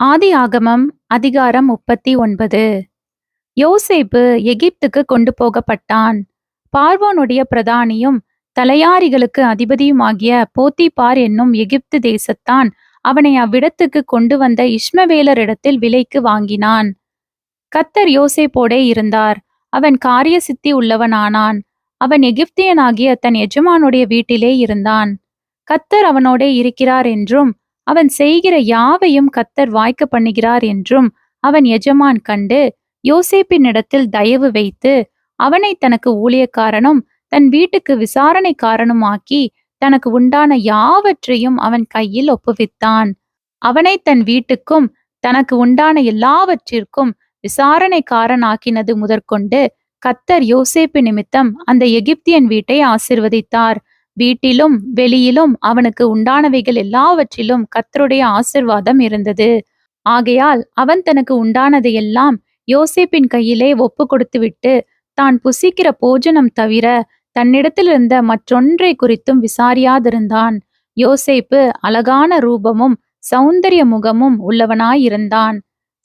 ஆதி ஆகமம் அதிகாரம் முப்பத்தி ஒன்பது. யோசேப்பு எகிப்துக்கு கொண்டு போகப்பட்டான் பார்வோனுடைய பிரதானியும் தலையாரிகளுக்கு அதிபதியுமாகிய போத்திபார் என்னும் எகிப்து தேசத்தான் அவனை அவ்விடத்துக்கு கொண்டு வந்த இஷ்மவேலரிடத்தில் விலைக்கு வாங்கினான். கத்தர் யோசேப்போடே இருந்தார். அவன் காரிய சித்தி உள்ளவனானான். அவன் எகிப்தியனாகிய தன் எஜமானுடைய வீட்டிலே இருந்தான். கத்தர் அவனோடே இருக்கிறார் என்றும் அவன் செய்கிற யாவையும் கத்தர் வாய்க்க பண்ணுகிறார் என்றும் அவன் எஜமான் கண்டு யோசேப்பினிடத்தில் தயவு வைத்து அவனை தனக்கு ஊழியக்காரனும் தன் வீட்டுக்கு விசாரணைக்காரனுமாக்கி தனக்கு உண்டான யாவற்றையும் அவன் கையில் ஒப்புவித்தான். அவனை தன் வீட்டுக்கும் தனக்கு உண்டான எல்லாவற்றிற்கும் விசாரணைக்காரனாக்கினது முதற்கொண்டு கத்தர் யோசேப்பு நிமித்தம் அந்த எகிப்தியன் வீட்டை ஆசிர்வதித்தார். வீட்டிலும் வெளியிலும் அவனுக்கு உண்டானவைகள் எல்லாவற்றிலும் கத்தருடைய ஆசிர்வாதம் இருந்தது. ஆகையால் அவன் தனக்கு உண்டானதையெல்லாம் யோசேப்பின் கையிலே ஒப்பு கொடுத்துவிட்டு தான் புசிக்கிற போஜனம் தவிர தன்னிடத்திலிருந்த மற்றொன்றை குறித்தும் விசாரியாதிருந்தான். யோசேப்பு அழகான ரூபமும் சௌந்தரிய முகமும் உள்ளவனாயிருந்தான்.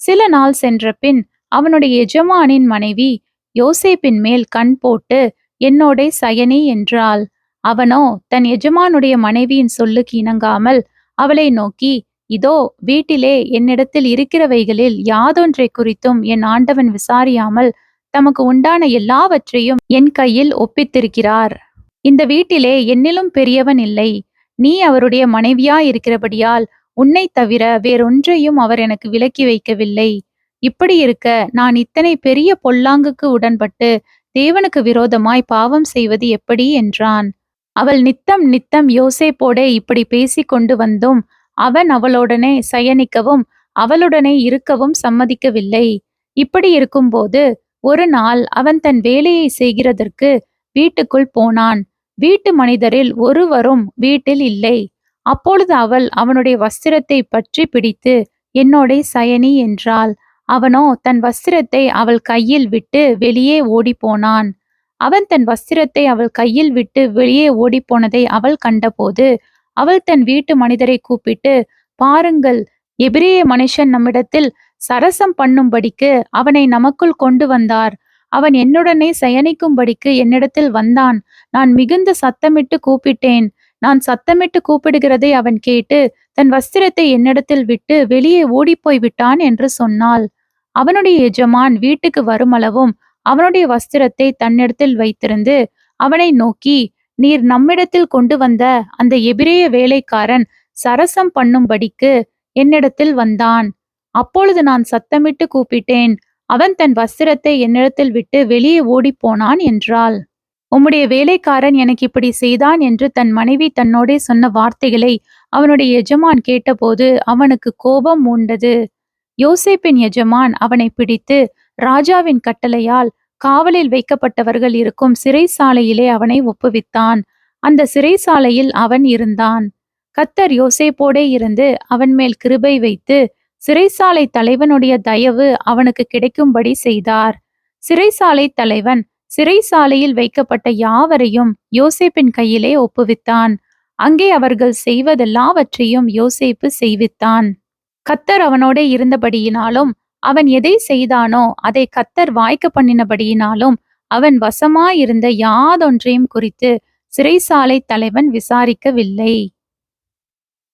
சில நாள் சென்ற பின் அவனுடைய எஜமானின் மனைவி யோசேப்பின் மேல் கண் போட்டு என்னோடே சயனி என்றாள். அவனோ தன் எஜமானுடைய மனைவியின் சொல்லுக்கு இணங்காமல் அவளை நோக்கி இதோ வீட்டிலே என்னிடத்தில் இருக்கிறவைகளில் யாதொன்றை குறித்தும் என் ஆண்டவன் விசாரியாமல் தமக்கு உண்டான எல்லாவற்றையும் என் கையில் ஒப்பித்திருக்கிறார். இந்த வீட்டிலே என்னிலும் பெரியவன் இல்லை. நீ அவருடைய மனைவியா இருக்கிறபடியால் உன்னை தவிர வேறொன்றையும் அவர் எனக்கு விலக்கி வைக்கவில்லை. இப்படி இருக்க நான் இத்தனை பெரிய பொல்லாங்குக்கு உடன்பட்டு தேவனுக்கு விரோதமாய் பாவம் செய்வது எப்படி? என்றான். அவள் நித்தம் நித்தம் யோசேப்போடே இப்படி பேசிக் கொண்டு வந்தும். அவன் அவளுடனே சயனிக்கவும் அவளுடனே இருக்கவும் சம்மதிக்கவில்லை. இப்படி இருக்கும்போது ஒரு நாள் அவன் தன் வேலையை செய்கிறதற்கு வீட்டுக்குள் போனான். வீட்டு மனிதரில் ஒருவரும் வீட்டில் இல்லை. அப்பொழுது அவள் அவனுடைய வஸ்திரத்தை பற்றி பிடித்து என்னோட சயனி என்றாள். அவனோ தன் வஸ்திரத்தை அவள் கையில் விட்டு வெளியே ஓடிப்போனான். அவன் தன் வஸ்திரத்தை அவள் கையில் விட்டு வெளியே ஓடிப்போனதை அவள் கண்டபோது அவள் தன் வீட்டு மனிதரை கூப்பிட்டு பாருங்கள் எபிரேய மனுஷன் நம்மிடத்தில் சரசம் பண்ணும்படிக்கு அவனை நமக்குள் கொண்டு வந்தார். அவன் என்னுடனே சயனிக்கும்படிக்கு என்னிடத்தில் வந்தான். நான் மிகுந்த சத்தமிட்டு கூப்பிட்டேன். நான் சத்தமிட்டு கூப்பிடுகிறதை அவன் கேட்டு தன் வஸ்திரத்தை என்னிடத்தில் விட்டு வெளியே ஓடிப்போய் விட்டான் என்று சொன்னாள். அவனுடைய எஜமான் வீட்டுக்கு வருமளவும் அவனுடைய வஸ்திரத்தை தன்னிடத்தில் வைத்திருந்து அவனை நோக்கி நீர் நம்மிடத்தில் கொண்டு வந்த அந்த எபிரேய வேலைக்காரன் சரசம் பண்ணும்படிக்கு என்னிடத்தில் வந்தான். அப்பொழுது நான் சத்தமிட்டு கூப்பிட்டேன் அவன் தன் வஸ்திரத்தை என்னிடத்தில் விட்டு வெளியே ஓடிப்போனான் என்றாள். உம்முடைய வேலைக்காரன் எனக்கு இப்படி செய்தான் என்று தன் மனைவி தன்னோடே சொன்ன வார்த்தைகளை அவனுடைய எஜமான் கேட்டபோது அவனுக்கு கோபம் மூண்டது யோசேப்பின் எஜமான் அவனை பிடித்து ராஜாவின் கட்டளையால் காவலில் வைக்கப்பட்டவர்கள் இருக்கும் சிறைசாலையிலே அவனை ஒப்புவித்தான். அந்த சிறைசாலையில் அவன் இருந்தான். கத்தர் யோசேப்போடே இருந்து அவன் மேல் கிருபை வைத்து சிறைசாலை தலைவனுடைய தயவு அவனுக்கு கிடைக்கும்படி செய்தார். சிறைசாலை தலைவன் சிறைசாலையில் வைக்கப்பட்ட யாவரையும் யோசேப்பின் கையிலே ஒப்புவித்தான். அங்கே அவர்கள் செய்வதெல்லாவற்றையும் யோசேப்பு செய்வித்தான். கத்தர் அவனோடே இருந்தபடியினாலும் அவன் எதை செய்தானோ அதை கத்தர் வாய்க்க பண்ணினபடியினாலும் அவன் வசமாயிருந்த யாதொன்றையும் குறித்து சிறைசாலை தலைவன் விசாரிக்கவில்லை.